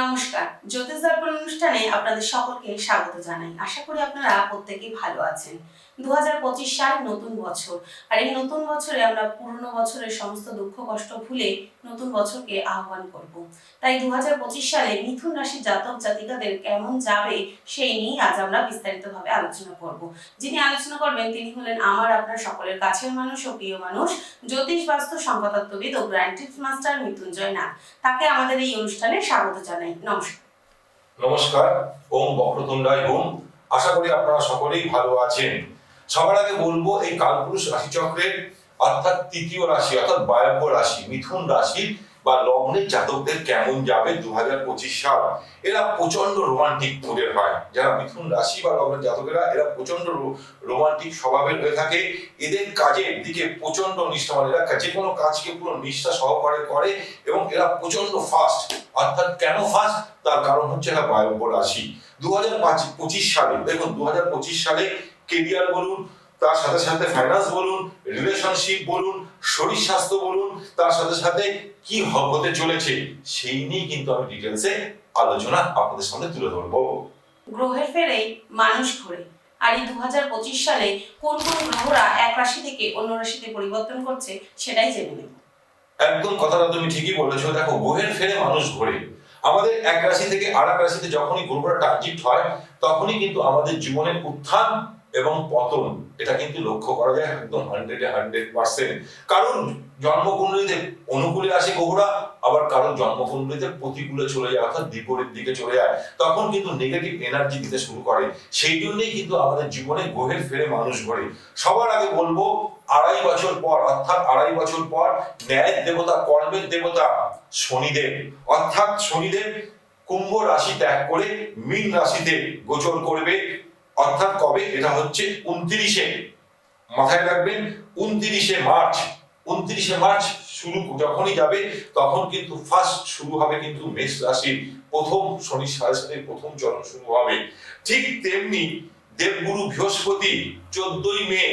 নমস্কার। জ্যোতিষ দর্পণ অনুষ্ঠানে আপনাদের সকলকে স্বাগত জানাই। আশা করি আপনারা প্রত্যেকেই ভালো আছেন। দু হাজার পঁচিশ সাল নতুন বছর। আর এই নতুন বছরে আমরা পুরনো বছরের সমস্ত দুঃখ, কষ্ট ভুলে নতুন বছরকে আহ্বান করব। তাই দু সালে মিথুন রাশির জাতক জাতিকাদের কেমন যাবে সেই নিয়ে আজ আমরা বিস্তারিতভাবে আলোচনা করব। যিনি আলোচনা করবেন তিনি হলেন আমার, আপনার সকলের কাছের মানুষ ও প্রিয় মানুষ, জ্যোতিষ, বাস্তু সংখ্যাতত্ত্ববিদ ও grand tips master Mrityunjay Nath তাকে আমাদের এই অনুষ্ঠানে স্বাগত জানাই। নমস্কার। নমস্কার, ওম বক্রতুণ্ডায় ওম আশা করি আপনারা সকলেই ভালো আছেন। সবার আগে বলব, এই কালপুরুষ রাশিচক্রের অর্থাৎ তৃতীয় রাশি, অর্থাৎ বায়ব্য রাশি, মিথুন রাশি বা লগ্নের জাতকদের কেমন যাবে দু হাজার পঁচিশ সাল? এরা প্রচণ্ড রোমান্টিক মুডের হয়। যারা মিথুন রাশি বা লগ্নের জাতকেরা, এরা প্রচণ্ড রোমান্টিক স্বভাবের হয়ে থাকে। এদের কাজের দিকে প্রচণ্ড নিষ্ঠাবান। এরা যে কোনো কাজকে পুরো নিষ্ঠা সহকারে করে এবং এরা প্রচণ্ড ফাস্ট অর্থাৎ কেন ফাস্ট তার কারণ হচ্ছে এরা বায়ব্য রাশি। দু হাজার পঁচিশ সালে, দেখুন দু হাজার পঁচিশ সালে কেরিয়ার বলুন তার সাথে সাথে ফাইন্যান্স বলুন রিলেশনশিপ বলুন শরীর স্বাস্থ্য বলুন তার সাথে সাথে কি হতে চলেছে সেই নিয়ে কিন্তু আমি ডিটেলসে আলোচনা আপনাদের সামনে তুলে ধরবো। গ্রহের ফেরেই মানুষ ঘোরে। আর এই দু সালে কোন কোন গ্রহরা এক রাশি থেকে অন্য রাশিতে পরিবর্তন করছে সেটাই জেনে নেব। একদম কথাটা তুমি ঠিকই বলেছ দেখো গ্রহের ফেরে মানুষ ঘোরে। আমাদের এক রাশি থেকে আর এক রাশিতে যখনই গ্রহরা ট্রানজিট হয় তখনই কিন্তু আমাদের জীবনের উত্থান এবং পতন, এটা কিন্তু লক্ষ্য করা যায় একদম হান্ড্রেডে হান্ড্রেড পার্সেন্ট কারণ জন্মকুণ্ডলীতে অনুকূলে আসে গ্রহরা আবার কারণ জন্মকুণ্ডলীতে প্রতিকূলে চলে যায়, অর্থাৎ বিপরীত দিকে চলে যায়। তখন কিন্তু নেগেটিভ এনার্জি দিতে শুরু করে। সেই জন্যই কিন্তু আমাদের জীবনে গ্রহের ফেরে মানুষ ঘরে। সবার আগে বলব, আড়াই বছর পর, অর্থাৎ আড়াই বছর পর ন্যায়ের দেবতা, কর্মের দেবতা শনিদেব। অর্থাৎ শনিদেব কুম্ভ রাশি ত্যাগ করে মীন রাশিতে গোচর করবে। অর্থাৎ কবে? এটা হচ্ছে উনত্রিশে মাথায় রাখবেন, উনত্রিশে মার্চ। উনত্রিশে মার্চ শুরু যখনই যাবে, তখন কিন্তু ফার্স্ট শুরু হবে কিন্তু মেষ রাশির প্রথম শনি সাড়ে প্রথম চরণ শুরু হবে। ঠিক তেমনি দেবগুরু বৃহস্পতি চোদ্দই মে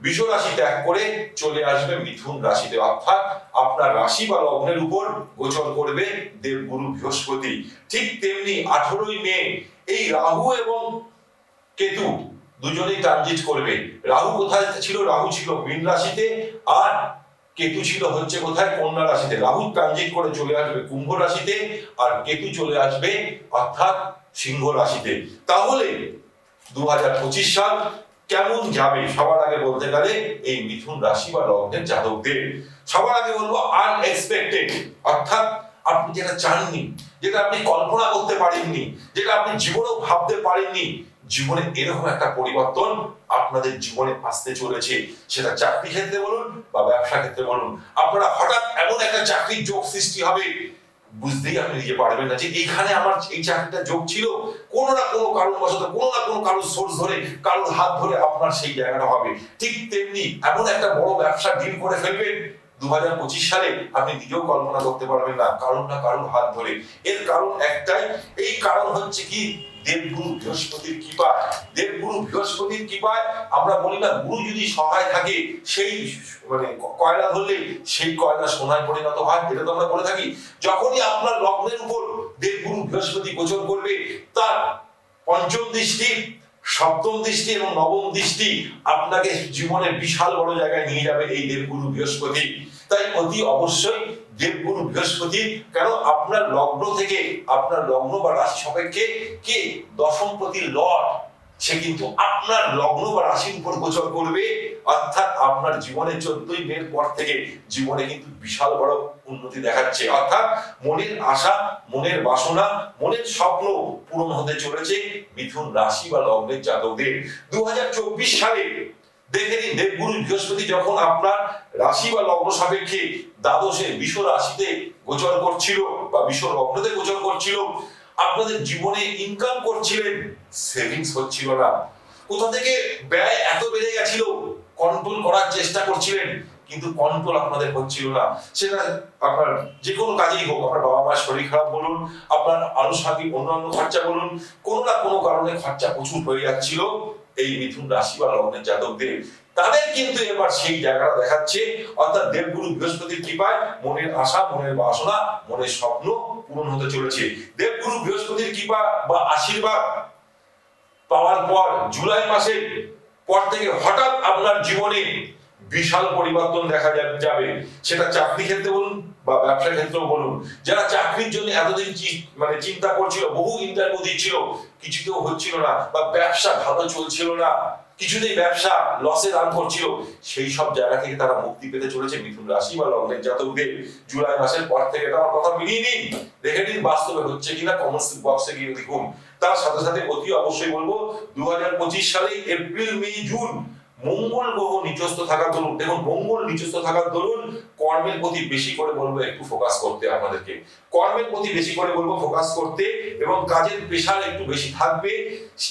বিষ রাশি ত্যাগ করে চলে আসবে মিথুন রাশিতে। অর্থাৎ আপনার রাশি বা লগ্নের উপর গোচর করবে দেবগুরু বৃহস্পতি। ঠিক তেমনি আঠারোই মে এই রাহু এবং কেতু দুজনেই ট্রানজিট করবে। রাহু কোথায় ছিল? রাহু ছিল মীন রাশিতে আর কেতু ছিল হচ্ছে কোথায়? কন্যা রাশিতে। রাহু ট্রানজিট করে চলে আসবে কুম্ভ রাশিতে আর কেতু চলে আসবে অর্থাৎ সিংহ রাশিতে। তাহলে দু হাজার পঁচিশ সাল কেমন যাবে? সবার আগে বলতে গেলে এই মিথুন রাশি বা লগ্নের জাতকদের। সবার আগে বলব আনএক্সপেক্টেড অর্থাৎ আপনি যেটা চাননি যেটা আপনি কল্পনা করতে পারেননি, যেটা আপনি জীবনেও ভাবতে পারেননি, জীবনে এরকম একটা পরিবর্তন আপনাদের জীবনে আসতে চলেছে। সেটা চাকরি ক্ষেত্রে বলুন বা ব্যবসা ক্ষেত্রে বলুন। আপনারা হঠাৎ এমন একটা চাকরির যোগ সৃষ্টি হবে, বুঝতেই আপনি নিজে পারবেন না যে এইখানে আমার এই চাকরিটা যোগ ছিল। কোনো না কোনো কারণবশত, কোনো না কোনো কারোর সোর্স ধরে, কারোর হাত ধরে আপনার সেই জায়গাটা হবে। ঠিক তেমনি এমন একটা বড় ব্যবসা ডিল করে ফেলবেন দু সালে আপনি নিজেও কল্পনা করতে পারবেন না, কারণ না কারোর হাত ধরে। এর কারণ একটাই, এই কারণ হচ্ছে কি? দেবগুরু বৃহস্পতির কৃপা দেবগুরু বৃহস্পতির কৃপায় আমরা বলি না, গুরু যদি সহায় থাকে, সেই মানে কয়লা ধরলে সেই কয়লা সোনায় পরিণত হয়, এটা তো আমরা বলে থাকি। যখনই আপনার লগ্নের উপর দেবগুরু বৃহস্পতি গোচর করবে, তার পঞ্চম দৃষ্টি সপ্তম দৃষ্টি এবং নবম দৃষ্টি আপনাকে জীবনের বিশাল বড় জায়গায় নিয়ে যাবে এই দেবগুরু বৃহস্পতি। তাই অতি অবশ্যই দেবগুরু বৃহস্পতি, কেন আপনার লগ্ন থেকে, আপনার লগ্ন বা রাশি সাপেক্ষে কে? দশমপতি লর্ড। সে কিন্তু আপনার লগ্ন বা রাশির উপর গোচর করবে। অর্থাৎ আপনার জীবনে চোদ্দই মের পর থেকে জীবনে কিন্তু বিশাল বড় উন্নতি দেখাচ্ছে। অর্থাৎ মনের আশা, মনের বাসনা, মনের স্বপ্ন পূরণ হতে চলেছে মিথুন রাশি বা লগ্নের জাতকদের। দু হাজার চব্বিশ সালে দেখে নিন, দেবগুরু বৃহস্পতি যখন আপনার রাশি বা লগ্ন সাপেক্ষে দ্বাদশে বিষ রাশিতে গোচর করছিল বা বিষ লগ্নতে গোচর করছিল আপনাদের জীবনে ইনকাম করছিলেন সেভিংস হচ্ছিল না। কোথা থেকে ব্যয় এত বেড়ে গেছিল? কন্ট্রোল করার চেষ্টা করছিলেন, কিন্তু কন্ট্রোল আপনাদের হচ্ছিল না। সেটা আপনার যে কোনো কাজেই হোক, আপনার বাবা মার শরীর খারাপ বলুন, আপনার আনুষঙ্গিক অন্যান্য খরচা বলুন, কোনো না কোনো কারণে খরচা প্রচুর হয়ে যাচ্ছিল। এই মিথুন রাশি বা লগ্নের জাতকদের তাদের কিন্তু এবার সেই জায়গাটা দেখাচ্ছে। অর্থাৎ দেবগুরু বৃহস্পতির কৃপায় মনের আশা, মনের বাসনা, মনের স্বপ্ন পূরণ হতে চলেছে। দেবগুরু বৃহস্পতির কৃপা বা আশীর্বাদ পাওয়ার পর জুলাই মাসে পর থেকে হঠাৎ আপনার জীবনে বিশাল পরিবর্তন দেখা যাবে সেটা চাকরি ক্ষেত্রে বলুন বা ব্যবসা ক্ষেত্রেও বলুন। যারা চাকরির জন্য এতদিন মানে চিন্তা করছিল, বহু ইন্টারভিউ দিচ্ছিল, কিছুতেও হচ্ছিল না বা ব্যবসা ভালো চলছিল না। কিছুতেই ব্যবসা লসে রান করছিল। সেই সব জায়গা থেকে তারা মুক্তি পেতে চলেছে মিথুন রাশি বা লগ্নের জাতকদের জুলাই মাসের পর থেকে আমার কথা মিলিয়ে নিন। দেখে নিন বাস্তবে হচ্ছে কিনা কমেন্টস বক্সে গিয়ে দেখুন। তার সাথে সাথে অতি অবশ্যই বলব দু হাজার পঁচিশ সালে এপ্রিল, মে, জুন মঙ্গল গ্রহ নিচস্থ থাকার দরুন, দেখুন, মঙ্গল নিচস্থ থাকার দরুন কর্মের প্রতি বেশি করে বলব একটু ফোকাস করতে আপনাদেরকে। কর্মের প্রতি বেশি করে বলব ফোকাস করতে এবং কাজের প্রেশার একটু বেশি থাকবে।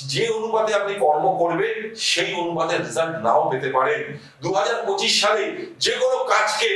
যে অনুপাতে আপনি কর্ম করবেন, সেই অনুপাতে রেজাল্ট নাও পেতে পারেন। দু হাজার পঁচিশ সালে যে কোনো কাজকে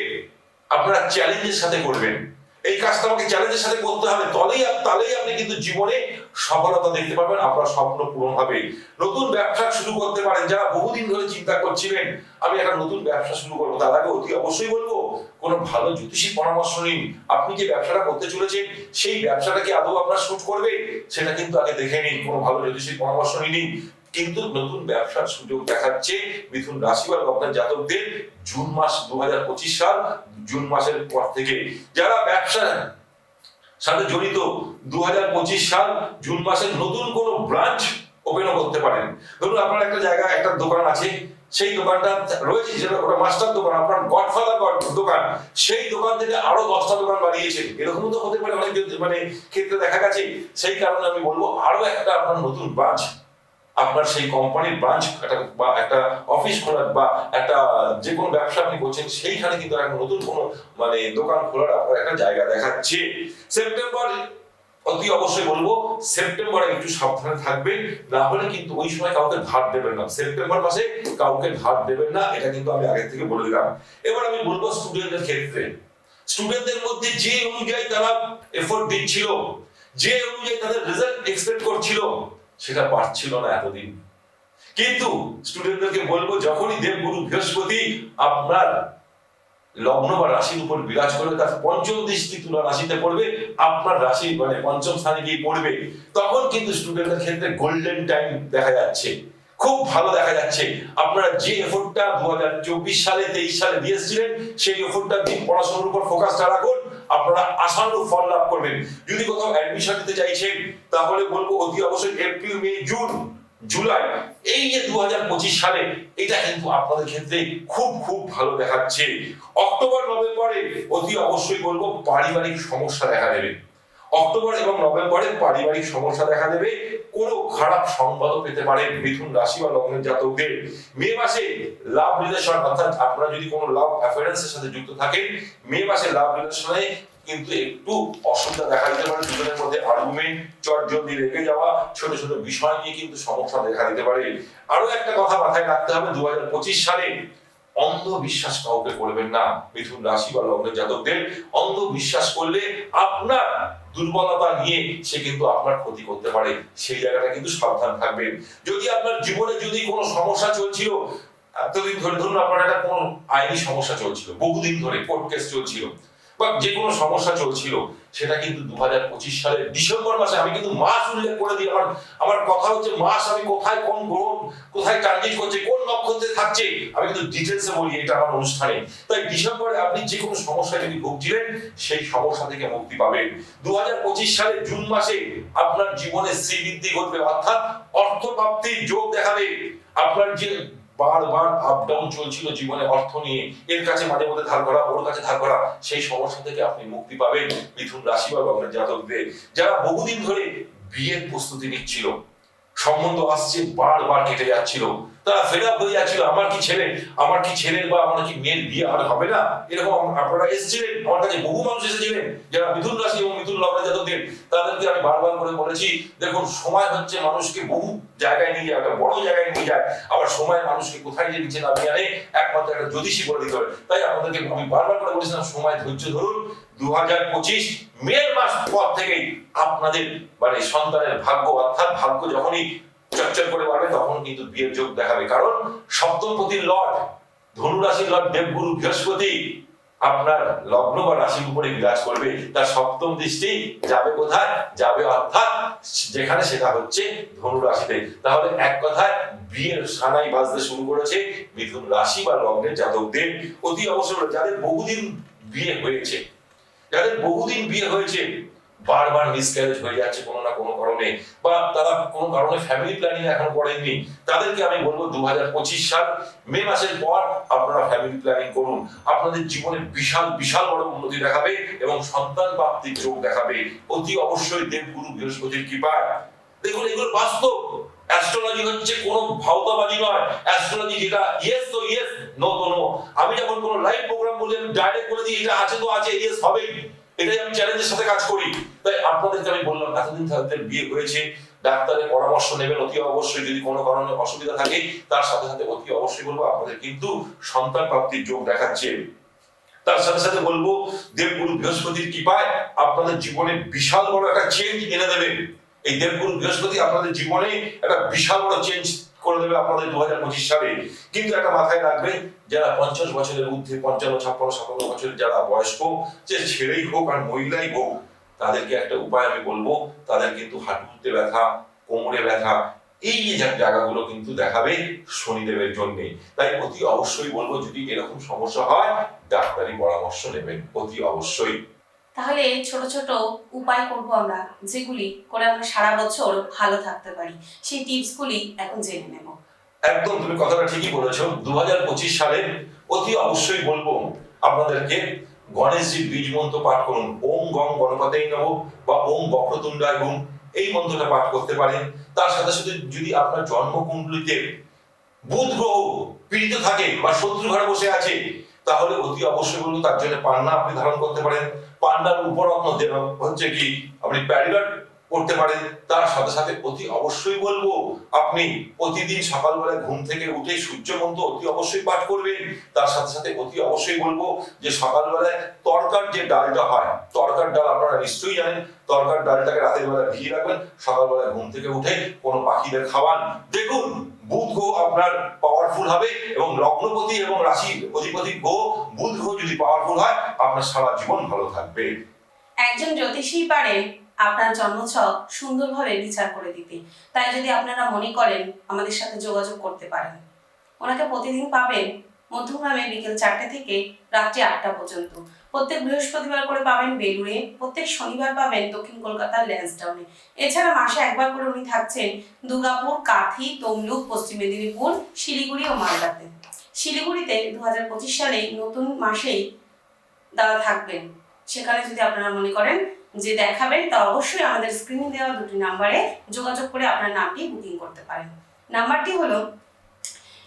আপনারা চ্যালেঞ্জের সাথে করবেন। এই কাজটা আমাকে চ্যালেঞ্জের সাথে করতে হবে। আপ- তাহলেই আপনি কিন্তু জীবনে সফলতা দেখতে পাবেন আপনার স্বপ্ন পূরণ হবে। নতুন ব্যবসা শুরু করতে পারেন। যারা বহুদিন ধরে চিন্তা করছিলেন, আমি একটা নতুন ব্যবসা শুরু করব, তার আগে অতি অবশ্যই বলব, কোনো ভালো জ্যোতিষীর পরামর্শ নিন। আপনি যে ব্যবসাটা করতে চলেছেন, সেই ব্যবসাটা কি আদৌ আপনার শুট করবে? সেটা কিন্তু আগে দেখে নিন। কোনো ভালো জ্যোতিষীর পরামর্শ নিন। কিন্তু নতুন ব্যবসার সুযোগ দেখাচ্ছে মিথুন রাশি বা লগ্নের জাতকদের জুন মাস দু হাজার পঁচিশ সাল, জুন মাসের পর থেকে। যারা ব্যবসা সাথে জড়িত দু হাজার পঁচিশ সাল, জুন মাসের নতুন কোনো ব্রাঞ্চ ওপেনও করতে পারেন। ধরুন আপনার একটা জায়গায় একটা দোকান আছে, সেই দোকানটা রয়েছে, যেটা ওটা মাস্টার দোকান, আপনার গডফাদার দোকান, সেই দোকান থেকে আরও দশটা দোকান বাড়িয়েছেন। এরকম তো হতে পারে অনেক মানে ক্ষেত্রে দেখা গেছে। সেই কারণে আমি বলব আরও একটা আপনার নতুন ব্রাঞ্চ আপনার সেই কোম্পানির ব্রাঞ্চ একটা বা একটা অফিস খোলার বা একটা যে কোনো ব্যবসা আপনি করছেন, সেইখানে কিন্তু একটা নতুন কোনো মানে দোকান খোলার আপনার একটা জায়গা দেখাচ্ছে। সেপ্টেম্বর অতি অবশ্যই বলব সেপ্টেম্বরে একটু সাবধানে থাকবেন, না হলে কিন্তু ওই সময় কাউকে ধার দেবেন না। সেপ্টেম্বর মাসে কাউকে ধার দেবেন না, এটা কিন্তু আমি আগে থেকে বলে দিলাম। এবার আমি বলব স্টুডেন্টদের ক্ষেত্রে। স্টুডেন্টদের মধ্যে যে অনুযায়ী তারা এফোর্ট দিচ্ছিল, যে অনুযায়ী তাদের রেজাল্ট এক্সপেক্ট করছিল সেটা পারছিল না এতদিন। কিন্তু স্টুডেন্টদেরকে বলব, যখনই দেবগুরু বৃহস্পতি আপনার লগ্ন বা রাশির উপর বিরাজ করে তার পঞ্চম দৃষ্টি তুলা রাশিতে পড়বে, আপনার রাশি মানে পঞ্চম স্থানে গিয়ে পড়বে, তখন কিন্তু স্টুডেন্টের ক্ষেত্রে গোল্ডেন টাইম দেখা যাচ্ছে। খুব ভালো দেখা যাচ্ছে। আপনারা যে এফোর্টটা দু হাজার চব্বিশ সালে, তেইশ সালে দিয়ে এসেছিলেন, সেই এফোর্টটা দিন পড়াশোনার উপর ফোকাসটা রাখুন। আপনারা আশানুরূপ ফল লাভ করবেন। যদি কোথাও অ্যাডমিশন নিতে চাইছেন, তাহলে বলব অতি অবশ্যই এপ্রিল মে জুন জুলাই এই যে দু হাজার পঁচিশ সালে, এটা কিন্তু আপনাদের ক্ষেত্রে খুব খুব ভালো দেখাচ্ছে। অক্টোবর, নভেম্বরে অতি অবশ্যই বলব পারিবারিক সমস্যা দেখা দেবে। অক্টোবর এবং নভেম্বরে পারিবারিক সমস্যা দেখা দেবে। কোনো খারাপ সংবাদও পেতে পারে মিথুন রাশি বা লগ্নের জাতকদের। মে মাসে লাভ রিলেশন, অর্থাৎ আপনারা যদি কোনো লাভ অ্যাফেয়ারেন্সের সাথে যুক্ত থাকেন, মে মাসে লাভ রিলেশনে কিন্তু একটু অসুবিধা দেখা দিতে পারে। দুজনের মধ্যে আর্গুমেন্ট চট জলদি রেগে যাওয়া, ছোট ছোট বিষয় নিয়ে কিন্তু সমস্যা দেখা দিতে পারে। আরও একটা কথা মাথায় রাখতে হবে দু হাজার পঁচিশ সালে অন্ধবিশ্বাস কাউকে করবেন না। মিথুন রাশি বা লগ্নের জাতকদের অন্ধবিশ্বাস করলে আপনার দুর্বলতা নিয়ে সে কিন্তু আপনার ক্ষতি করতে পারে। সেই জায়গাটা কিন্তু সাবধান থাকবেন। যদি আপনার জীবনে যদি কোনো সমস্যা চলছিল, এতদিন ধরে ধরুন আপনার একটা কোনো আইনি সমস্যা চলছিল, বহুদিন ধরে কোর্ট কেস চলছিল বা যে কোনো সমস্যা চলছিল, সেটা কিন্তু দু হাজার পঁচিশ সালের ডিসেম্বর মাসে আমি কিন্তু মাস উল্লেখ করে দিই আমার আমার কথা হচ্ছে মাস আমি কোথায় কোন গ্রহ, কোথায় ট্রানজিট করছে, কোন নক্ষত্রে থাকছে, আমি কিন্তু ডিটেলসে বলি, এটা আমার অনুষ্ঠানে। তাই ডিসেম্বরে আপনি যে কোনো সমস্যায় যদি ভুগছিলেন সেই সমস্যা থেকে মুক্তি পাবেন। দু হাজার পঁচিশ সালে জুন মাসে আপনার জীবনে শ্রীবৃদ্ধি ঘটবে, অর্থাৎ অর্থ প্রাপ্তির যোগ দেখাবে। আপনার যে বারবার আপ ডাউন চলছিল জীবনে অর্থ নিয়ে। এর কাছে মাঝে মধ্যে ধার করা, ওর কাছে ধার করা, সেই সমস্যা থেকে আপনি মুক্তি পাবেন মিথুন রাশি বা আপনার জাতকদের যারা বহুদিন ধরে বিয়ের প্রস্তুতি নিচ্ছিল, সম্বন্ধ আসছে, বারবার কেটে যাচ্ছিল। তারা ফেড আপ হয়ে যাচ্ছিল, আমার কি ছেলে? আমার কি ছেলের বা আমার কি মেয়ের বিয়ে আর হবে না? এরকম আপনারা এসেছিলেন, আমার কাছে বহু মানুষ এসেছিলেন, যারা মিথুন রাশি এবং মিথুন লগ্নের জাতকদের। তাদেরকে আমি বারবার করে বলেছি, দেখুন, সময় হচ্ছে মানুষকে বহু জায়গায় নিয়ে যায় বড় জায়গায় নিয়ে যায়। আবার সময় মানুষকে কোথায় যে নিচে নামিয়ে আনে একমাত্র একটা জ্যোতিষী বলে দিতে হবে। তাই আপনাদেরকে আমি বারবার করে বলেছিলাম, সময় ধৈর্য ধরুন। দু হাজার পঁচিশ মে মাস পর থেকেই আপনাদের মানে সন্তানের ভাগ্য, অর্থাৎ ভাগ্য যখনই চকচক করে বাড়বে তখন কিন্তু বিয়ের যোগ দেখাবে। কারণ সপ্তমপতির লর্ড ধনু রাশির লর্ড দেবগুরু বৃহস্পতি আপনার লগ্ন বা রাশির উপরে বিরাজ করবে। তার সপ্তম দৃষ্টি যাবে কোথায়? যাবে অর্থাৎ যেখানে সেটা হচ্ছে ধনু রাশিতে তাহলে এক কথায় বিয়ের সানাই বাজতে শুরু করেছে মিথুন রাশি বা লগ্নের জাতকদের। অতি অবসর, যাদের বহুদিন বিয়ে হয়েছে, যাদের বহুদিন বিয়ে হয়েছে বারবার মিসক্যারেজ হয়ে যাচ্ছে কোনো না কোনো কারণে বা তারা কোনো কারণে ফ্যামিলি প্ল্যানিং এখন করেননি। তাদেরকে আমি বলব দুই হাজার পঁচিশ সাল, মে মাসের পর আপনারা ফ্যামিলি প্ল্যানিং করুন। আপনাদের জীবনে বিশাল বিশাল বড় উন্নতি দেখাবে এবং সন্তান প্রাপ্তির যোগ দেখাবে। অতি অবশ্যই দেবগুরু বৃহস্পতির কৃপায়। দেখুন, এগুলো বাস্তব। অ্যাস্ট্রোলজি হচ্ছে কোনো ভাওতাবাজি নয়। অ্যাস্ট্রোলজি যেটা ইয়েস তো ইয়েস নো তো নো আমি যখন কোনো লাইভ প্রোগ্রাম বলি, আমি ডাইরেক্ট বলে দিই, এটা আছে তো আছে ইয়েস হবেই। এটাই আমি চ্যালেঞ্জের সাথে কাজ করি। তাই আপনাদেরকে আমি বললাম, এতদিন তাদের বিয়ে হয়েছে, ডাক্তারের পরামর্শ নেবেন, অতি অবশ্যই যদি কোনো কারণে অসুবিধা থাকে, তার সাথে সাথে অতি অবশ্যই বলব, আপনাদের কিন্তু সন্তান প্রাপ্তির যোগ দেখাচ্ছে। তার সাথে সাথে বলব, দেবগুরু বৃহস্পতির কৃপায় আপনাদের জীবনে বিশাল বড় একটা চেঞ্জ এনে দেবে। এই দেবগুরু বৃহস্পতি আপনাদের জীবনে একটা বিশাল বড় চেঞ্জ করে দেবে আপনাদের দু হাজার পঁচিশ সালে। কিন্তু একটা মাথায় রাখবে যারা পঞ্চাশ বছরের ঊর্ধ্বে, পঞ্চান্ন, ছাপ্পান্ন, সাতান্ন বছরের যারা বয়স্ক যে ছেলেই হোক আর মহিলাই হোক, তাদেরকে একটা উপায় আমি বলব, তাদের কিন্তু হাঁটুতে ব্যথা, কোমরে ব্যথা, এই যে জায়গাগুলো কিন্তু দেখাবে শনিদেবের জন্য। তাই অতি অবশ্যই বলব, যদি এরকম সমস্যা হয়, ডাক্তারি পরামর্শ নেবেন, অতি অবশ্যই। তাহলে ছোট ছোট উপায় করব আমরা, যেগুলি করে আমরা সারা বছর ভালো থাকতে পারি। সেই টিপসগুলি এখন জেনে নেব। একদম, তুমি কথাটা ঠিকই বলেছ। দু সালে অতি অবশ্যই বলব আপনাদেরকে গণেশজির বীজ মন্ত্র পাঠ করুন। ওম গং গণপতেই নব বা ওম বক্রতুণ্ডায় হুম এই মন্ত্রটা পাঠ করতে পারেন তার সাথে সাথে যদি আপনার জন্মকুণ্ডলিতে বুধ গ্রহ পীড়িত থাকে বা শত্রু ঘরে বসে আছে তাহলে অতি অবশ্যই বলব তার জন্য পান্না আপনি ধারণ করতে পারেন। পান্নার উপরত্ন যে হচ্ছে কি আপনি প্যারিগার্ড করতে পারেন, তার সাথে সাথে অতি অবশ্যই বলব, আপনি প্রতিদিন সকালবেলা ঘুম থেকে উঠে সূর্য মন্ত্র অতি অবশ্যই পাঠ করবেন। তার সাথে সাথে অতি অবশ্যই বলব যে সকালবেলায় তরকার যে ডালটা হয়, তরকার ডাল আপনারা নিশ্চয়ই জানেন, তরকার ডালটাকে রাতের বেলা ভিজিয়ে রাখবেন সকালবেলা ঘুম থেকে উঠে কোনো পাখিদের খাওয়ান দেখুন বুধ গো আপনার পাওয়ারফুল হবে এবং লগ্নপতি এবং রাশি অধিপতি গো বুধ গ্রহ যদি পাওয়ারফুল হয়, আপনার সারা জীবন ভালো থাকবে। একজন জ্যোতিষী পারে আপনার জন্মছক সুন্দরভাবে বিচার করে দিতে। তাই যদি আপনারা মনে করেন, আমাদের সাথে যোগাযোগ করতে পারেন। ওনাকে প্রতিদিন পাবেন মধ্যগ্রামে বিকেল চারটে থেকে রাত্রি আটটা পর্যন্ত। প্রত্যেক বৃহস্পতিবার করে পাবেন বেলুড়ে, প্রত্যেক শনিবার পাবেন দক্ষিণ কলকাতার ল্যান্সডাউনে এছাড়া মাসে একবার করে উনি থাকছেন দুর্গাপুর, কাঁথি, তমলুক, পশ্চিম মেদিনীপুর, শিলিগুড়ি ও মালদাতে। শিলিগুড়িতে দু হাজার পঁচিশ সালে নতুন মাসেই দাদা থাকবেন। সেখানে যদি আপনারা মনে করেন যে দেখাবেন, তা অবশ্যই আমাদের স্ক্রিনে দেওয়া দুটি নাম্বারে যোগাযোগ করে আপনার নামটি বুকিং করতে পারেন। নাম্বারটি হলো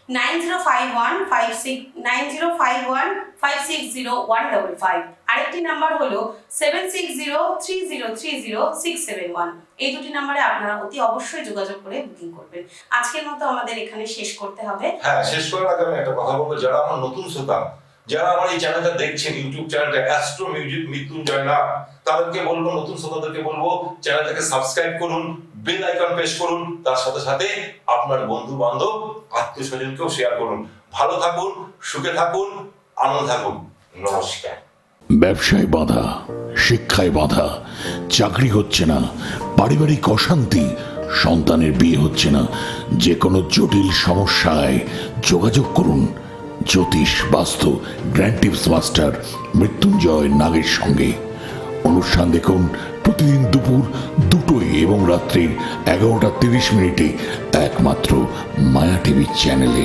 nine zero five one five six, nine zero five one five six zero one double five. আরেকটি নাম্বার হলো seven six zero three zero three zero six seven one. এই দুটি নাম্বারে আপনারা অতি অবশ্যই যোগাযোগ করে বুকিং করবেন। আজকের মতো আমাদের এখানে শেষ করতে হবে। হ্যাঁ শেষ করার আগে আমি একটা কথা বলব। যারা আমার নতুন শ্রোতা, যারা আমার এই চ্যানেলটা দেখছেন ইউটিউব চ্যানেলটা অ্যাস্ট্রো মিউজিক মৃত্যুঞ্জয় তাদেরকে বলব, নতুন শ্রোতাদেরকে বলব চ্যানেলটাকে সাবস্ক্রাইব করুন বেল আইকন প্রেস করুন। তার সাথে সাথে আপনার বন্ধু বান্ধব আত্মীয় স্বজনকেও শেয়ার করুন। ভালো থাকুন, সুখে থাকুন, আনন্দ থাকুন। নমস্কার। ব্যবসায় বাধা, শিক্ষায় বাধা, চাকরি হচ্ছে না, পারিবারিক অশান্তি, সন্তানের বিয়ে হচ্ছে না। যে কোনো জটিল সমস্যায় যোগাযোগ করুন। জ্যোতিষ, বাস্তু, গ্র্যান্ড টিপস মাস্টার, মৃত্যুঞ্জয় নাগের সঙ্গে। অনুষ্ঠান দেখুন প্রতিদিন দুপুর দুটোয় এবং রাত্রির এগারোটা তিরিশ মিনিটে একমাত্র মায়া টিভি চ্যানেলে